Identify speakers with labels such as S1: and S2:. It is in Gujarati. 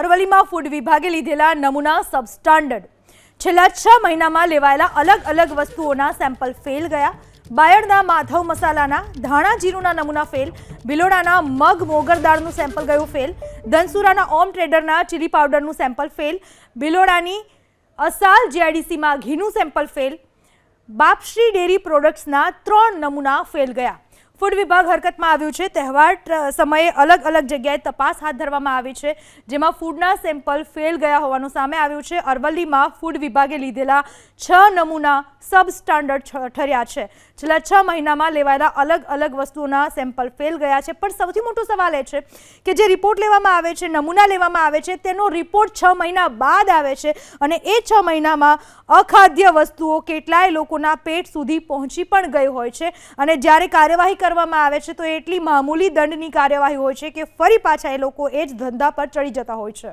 S1: અરવલ્લીમાં ફૂડ વિભાગે લીધેલા નમૂના સબસ્ટાન્ડર્ડ છેલ્લા છ મહિનામાં લેવાયેલા અલગ અલગ વસ્તુઓના સેમ્પલ ફેલ ગયા. બાયડના માધવ મસાલાના, ધાણા જીરુના નમૂના ફેલ ભિલોડાના મગ મોગરદાળનું સેમ્પલ ગયું ફેલ ધનસુરાના ઓમ ટ્રેડરના ચીલી પાવડરનું સેમ્પલ ફેલ ભિલોડાની અસાલ જીઆઈડીસીમાં ઘીનું સેમ્પલ ફેલ બાપશ્રી ડેરી પ્રોડક્ટ્સના ત્રણ નમૂના ફેલ ગયા. ફૂડ વિભાગ હરકતમાં આવ્યું છે. તહેવાર સમયે અલગ અલગ જગ્યાએ તપાસ હાથ ધરવામાં આવી છે, જેમાં ફૂડના સેમ્પલ ફેલ ગયા હોવાનું સામે આવ્યું છે. અરવલ્લીમાં ફૂડ વિભાગે લીધેલા છ નમૂના સબ સ્ટાન્ડર્ડ ઠર્યા છે. છેલ્લા છ મહિનામાં લેવાયેલા અલગ અલગ વસ્તુઓના સેમ્પલ ફેલ ગયા છે. પણ સૌથી મોટો સવાલ એ છે કે જે રિપોર્ટ લેવામાં આવે છે, નમૂના લેવામાં આવે છે, તેનો રિપોર્ટ છ મહિના બાદ આવે છે અને એ છ મહિનામાં અખાદ્ય વસ્તુઓ કેટલાય લોકોના પેટ સુધી પહોંચી પણ ગઈ હોય છે અને જ્યારે કાર્યવાહી કરવામાં આવે છે, તો એટલી મામૂલી દંડની કાર્યવાહી હોય છે કે ફરી પાછા એ લોકો એ જ ધંધા પર ચડી જતા હોય છે.